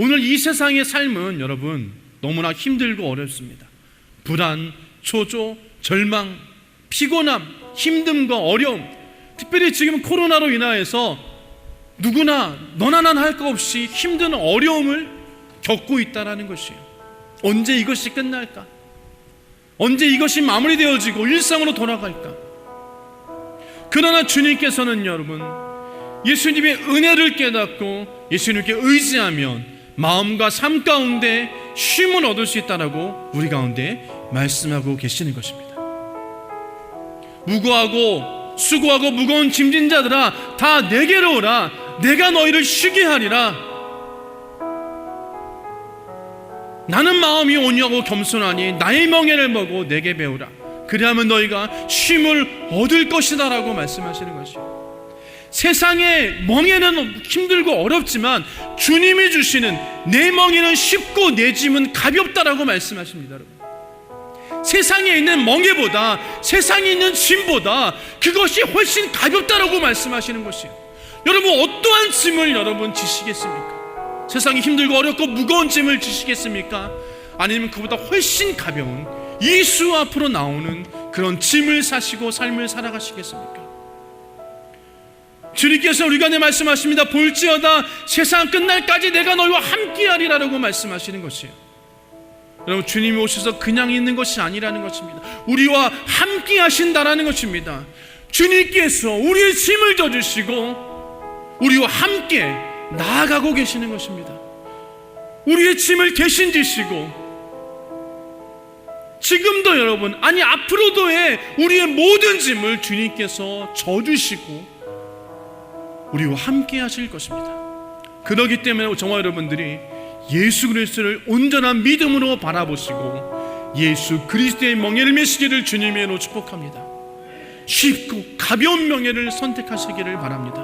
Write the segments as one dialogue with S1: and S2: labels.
S1: 오늘 이 세상의 삶은 여러분 너무나 힘들고 어렵습니다. 불안, 초조, 절망, 피곤함, 힘듦과 어려움, 특별히 지금 코로나로 인하여서 누구나 너나 난할거 없이 힘든 어려움을 겪고 있다라는 것이에요. 언제 이것이 끝날까? 언제 이것이 마무리되어지고 일상으로 돌아갈까? 그러나 주님께서는 여러분 예수님의 은혜를 깨닫고 예수님께 의지하면 마음과 삶 가운데 쉼을 얻을 수 있다라고 우리 가운데 말씀하고 계시는 것입니다. 무고하고 수고하고 무거운 짐진 자들아 다 내게로 오라. 내가 너희를 쉬게 하리라. 나는 마음이 온유하고 겸손하니 나의 멍에를 먹고 내게 배우라. 그리하면 너희가 쉼을 얻을 것이다라고 말씀하시는 것이요 세상의 멍에는 힘들고 어렵지만 주님이 주시는 내 멍에는 쉽고 내 짐은 가볍다라고 말씀하십니다 여러분 세상에 있는 멍에보다 세상에 있는 짐보다 그것이 훨씬 가볍다라고 말씀하시는 것이에요. 여러분 어떠한 짐을 여러분 지시겠습니까? 세상이 힘들고 어렵고 무거운 짐을 지시겠습니까? 아니면 그보다 훨씬 가벼운 예수 앞으로 나오는 그런 짐을 사시고 삶을 살아가시겠습니까? 주님께서 우리가 내 말씀하십니다. 볼지어다 세상 끝날까지 내가 너희와 함께하리라라고 말씀하시는 것이에요. 여러분 주님이 오셔서 그냥 있는 것이 아니라는 것입니다. 우리와 함께 하신다라는 것입니다. 주님께서 우리의 짐을 져주시고 우리와 함께 나아가고 계시는 것입니다. 우리의 짐을 대신 지시고 지금도 여러분 아니 앞으로도의 우리의 모든 짐을 주님께서 져주시고 우리와 함께 하실 것입니다. 그러기 때문에 정말 여러분들이 예수 그리스도를 온전한 믿음으로 바라보시고 예수 그리스도의 명예를 메시기를 주님으로 축복합니다. 쉽고 가벼운 명예를 선택하시기를 바랍니다.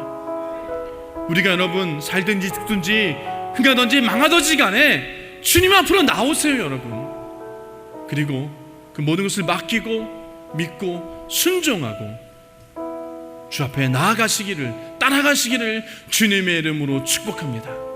S1: 우리가 여러분 살든지 죽든지 흥하든지 망하든지 간에 주님 앞으로 나오세요 여러분. 그리고 그 모든 것을 맡기고 믿고 순종하고 주 앞에 나아가시기를 따라가시기를 주님의 이름으로 축복합니다.